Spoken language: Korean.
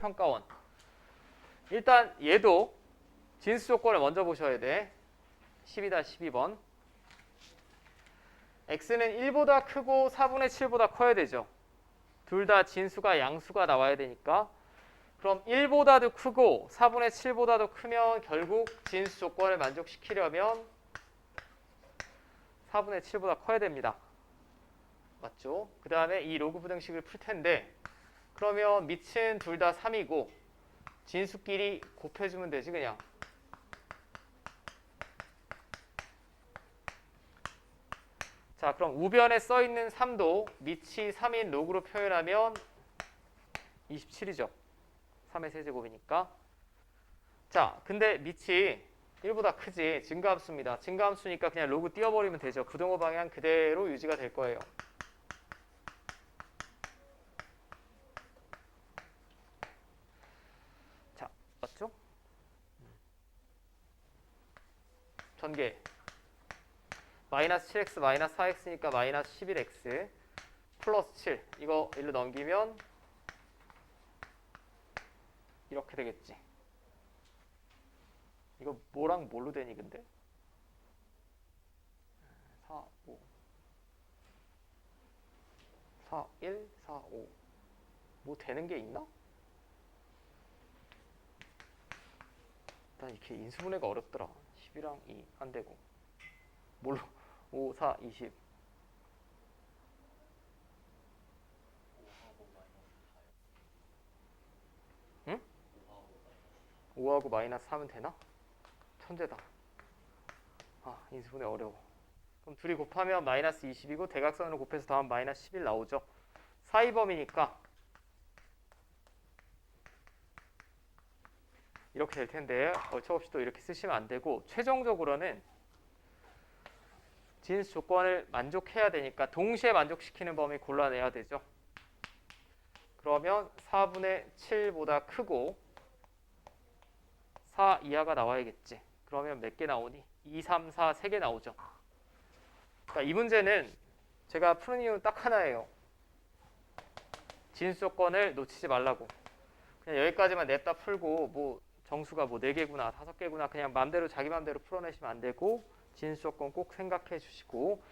평가원. 일단 얘도 진수 조건을 먼저 보셔야 돼. 10이다 12번. x는 1보다 크고 4분의 7보다 커야 되죠. 둘 다 진수가 양수가 나와야 되니까 그럼 1보다도 크고 4분의 7보다도 크면 결국 진수 조건을 만족시키려면 4분의 7보다 커야 됩니다. 맞죠? 그 다음에 이 로그 부등식을 풀 텐데 그러면 밑은 둘 다 3이고 진수끼리 곱해주면 되지 그냥. 자 그럼 우변에 써있는 3도 밑이 3인 로그로 표현하면 27이죠. 3의 세제곱이니까. 자 근데 밑이 1보다 크지. 증가함수입니다. 증가함수니까 그냥 로그 띄워버리면 되죠. 부등호 방향 그대로 유지가 될 거예요 자 맞죠? 전개. 마이너스 7x 마이너스 4x니까 마이너스 11x 플러스 7 이거 일로 넘기면 이렇게 되겠지. 이거 뭐랑 뭘로 되니 근데? 4, 5 4, 1, 4, 5뭐 되는 게 있나? 일단 이렇게 인수분해가 어렵더라. 10이랑 2 안 되고. 뭘로? 5, 4, 20 응? 5하고 마이너스 하면 되나? 천재다. 아 인수분해 어려워. 그럼 둘이 곱하면 마이너스 20이고 대각선으로 곱해서 더하면 마이너스 11 나오죠. 사이범위니까 이렇게 될 텐데 어처없이 또 이렇게 쓰시면 안 되고 최종적으로는 진수 조건을 만족해야 되니까 동시에 만족시키는 범위 골라내야 되죠. 그러면 4분의 7보다 크고 4 이하가 나와야겠지. 그러면 몇 개 나오니? 2, 3, 4, 3개 나오죠. 그러니까 이 문제는 제가 푸는 이유는 딱 하나예요. 진수 조건을 놓치지 말라고. 그냥 여기까지만 냅다 풀고 뭐 정수가 뭐 4개구나, 5개구나 그냥 마음대로 자기 마음대로 풀어내시면 안 되고 진수 조건 꼭 생각해 주시고